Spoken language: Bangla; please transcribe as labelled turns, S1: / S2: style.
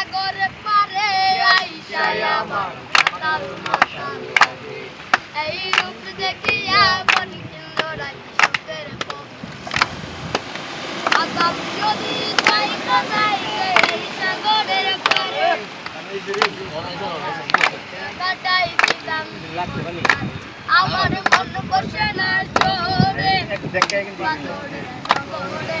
S1: সাগর পারে আইসায় আমার মাতাল মাতাল। এই রূপ দেখিয়া মন কিনল রাজি সুখের আকাম যদি যাই কানাই এই সাগরের পারে। কাটাই দিলাম আমার মন বসে না জোরে। পাথরের সাগরে